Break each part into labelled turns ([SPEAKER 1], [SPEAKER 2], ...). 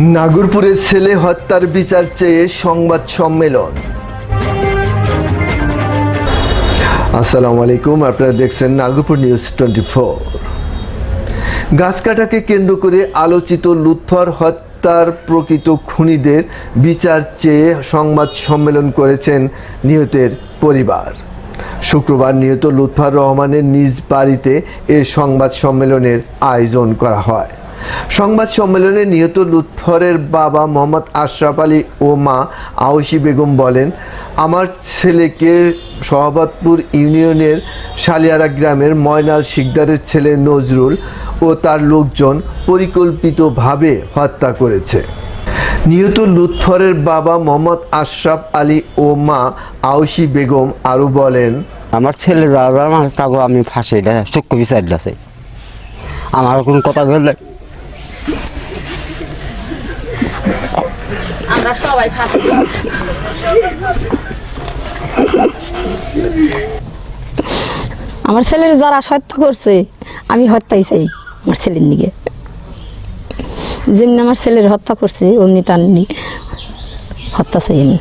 [SPEAKER 1] নাগরপুরে ছেলে হত্যার বিচার চেয়ে সংবাদ সম্মেলন। আসসালামু আলাইকুম, আপনারা দেখছেন নাগরপুর নিউজ টোয়েন্টি ফোর। গাছ কাটাকে কেন্দ্র করে আলোচিত লুৎফর হত্যার প্রকৃত খুনিদের বিচার চেয়ে সংবাদ সম্মেলন করেছেন নিহতের পরিবার। শুক্রবার নিহত লুৎফার রহমানের নিজ বাড়িতে এ সংবাদ সম্মেলনের আয়োজন করা হয়। সংবাদ সম্মেলনে নিহত লুৎফরের বাবা মোহাম্মদ আশরাফ আলী ও মা আওসি বেগম বলেন, আমার ছেলেকে সহবাদপুর ইউনিয়নের শালিয়ারা গ্রামের ময়নাল শিকদারের ছেলে নজরুল ও তার লোকজন পরিকল্পিতভাবে হত্যা করেছে। নিহত লুৎফরের বাবা মোহাম্মদ আশরাফ আলী ও মা আওসি বেগম আরও বলেন,
[SPEAKER 2] আমার ছেলে যারা যারা মানুষ তাকে আমি ফাঁসি চক্ষু বিচার আমার কোনো কথা বললে
[SPEAKER 3] আমরা সবাই
[SPEAKER 4] আমার ছেলের যারা হত্যা করছে আমি হত্যাই চাই আমার ছেলের দিকে যেমনি আমার ছেলের হত্যা করছে অমনি তার নি- হত্যা চাই আমি।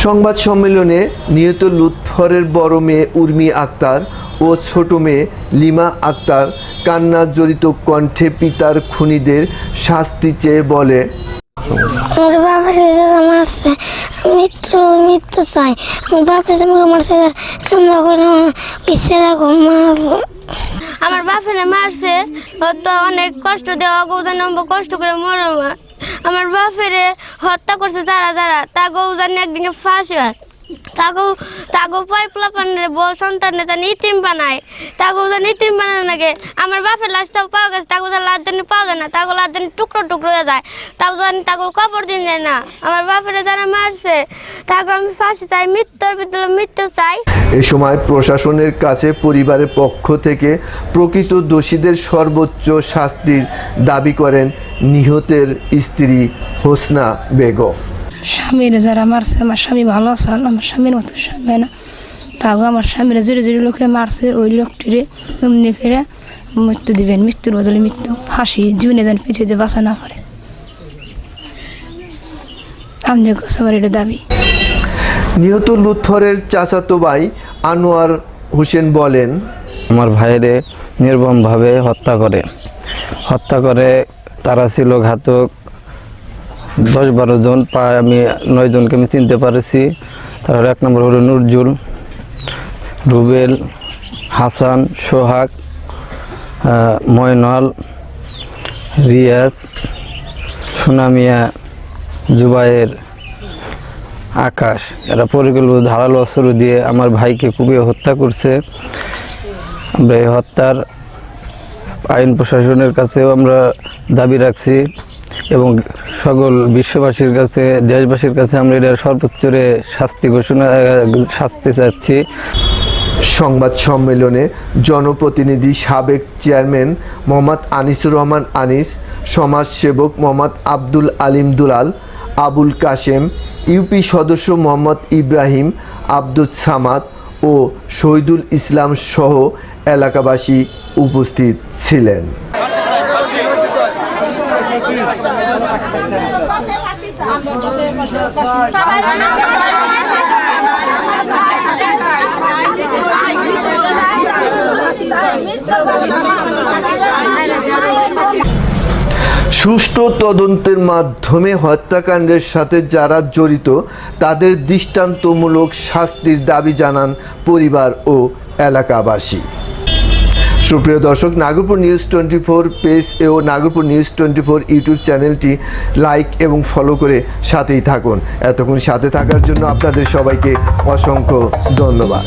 [SPEAKER 1] সংবাদ সম্মেলনে নিহত লুৎফরের বড় মেয়ে উর্মি আক্তার ও ছোট মেয়ে লিমা আক্তার কান্না জড়িত কণ্ঠে পিতার খুনিদের শাস্তি চেয়ে বলে
[SPEAKER 5] আমার বাবার যারা মারছে মৃত্যু মৃত্যু চাই। আমার বাপের যে মারছে আমরা কোনো ইচ্ছে রাখো মারবো
[SPEAKER 3] আমার বাপেরে মারছে তো অনেক কষ্ট দেওয়া গৌদা নম্বর কষ্ট করে মরে আমার বাপেরে হত্যা করছে যারা যারা তা গৌদানি একদিনে ফাঁসি হয়। তাগো তাগো পয়পলা পানের বউ সন্তানে জানি ইতিম বানায়। তাগো জানি ইতিম বানায় নাকি আমার বাপের লাশটাও পাওয়া গেছে, তাগো লাশ জানি পাওয়া যায় না, তাগো লাশ জানি টুকরো টুকরো হয়ে যায়। তাগো জানি তাগো কবর দিন যায় না, আমার বাপের যারা মারছে, তাগো আমি ফাঁসি চাই, মৃত্যুর ভিতরে মৃত্যু চাই।
[SPEAKER 1] এ সময় প্রশাসনের কাছে পরিবারের পক্ষ থেকে প্রকৃত দোষীদের সর্বোচ্চ শাস্তির দাবি করেন নিহতের স্ত্রী হোসনা বেগম।
[SPEAKER 6] স্বামীর যারা মারছে আমার স্বামী ভালো আছে আমার স্বামীর মতো স্বামী না। তাও আমার স্বামীর জোরে জোরে লোকে মারছে ওই লোকটিরে এমনি করে মৃত্যু দিবেন মৃত্যুর বদলে মৃত্যু ফাঁসি জীবনে যেন পিছিয়ে দিয়ে বাঁচা না করে আমাদের কাছে আমার এটা দাবি।
[SPEAKER 1] নিহত লুৎফরের চাচাতো ভাই আনোয়ার হোসেন বলেন
[SPEAKER 7] আমার ভাইরে নির্মমভাবে হত্যা করে। হত্যা করে তারা ছিল ঘাতক দশ বারো জন, প্রায় আমি নয় জনকে আমি চিনতে পারেছি। তার এক নম্বর হলো নুরজুল, রুবেল, হাসান, সোহাগ ময়নাল, রিয়াজ, সুনামিয়া, জুবায়ের, আকাশ। এরা পরিকল্পিত ধারালো অস্ত্র দিয়ে আমার ভাইকে কুপিয়ে হত্যা করছে। আমরা এই হত্যার আইন প্রশাসনের কাছেও আমরা দাবি রাখছি। এবং সকল বিশ্ববাসীর কাছে, দেশবাসীর কাছে আমরা এটার সর্বোচ্চরে শাস্তি ঘোষণা শাস্তি চাচ্ছি।
[SPEAKER 1] সংবাদ সম্মেলনে জনপ্রতিনিধি সাবেক চেয়ারম্যান মোহাম্মদ আনিসুর রহমান আনিস, সমাজসেবক মোহাম্মদ আব্দুল আলিম দুলাল, আবুল কাশেম, ইউপি সদস্য মোহাম্মদ ইব্রাহিম আব্দুল সামাদ ও শহীদুল ইসলাম সহ এলাকাবাসী উপস্থিত ছিলেন। সুষ্ঠু তদন্তের মাধ্যমে হত্যাকাণ্ডের সাথে যারা জড়িত, তাদের দৃষ্টান্তমূলক শাস্তির দাবি জানান পরিবার ও এলাকাবাসী। সুপ্রিয় দর্শক, Nagarpur news twenty four page ও Nagarpur news twenty four YouTube চ্যানেলটি লাইক এবং ফলো করে সাথেই থাকুন। এতক্ষণ সাথে থাকার জন্য আপনাদের সবাইকে অসংখ্য ধন্যবাদ।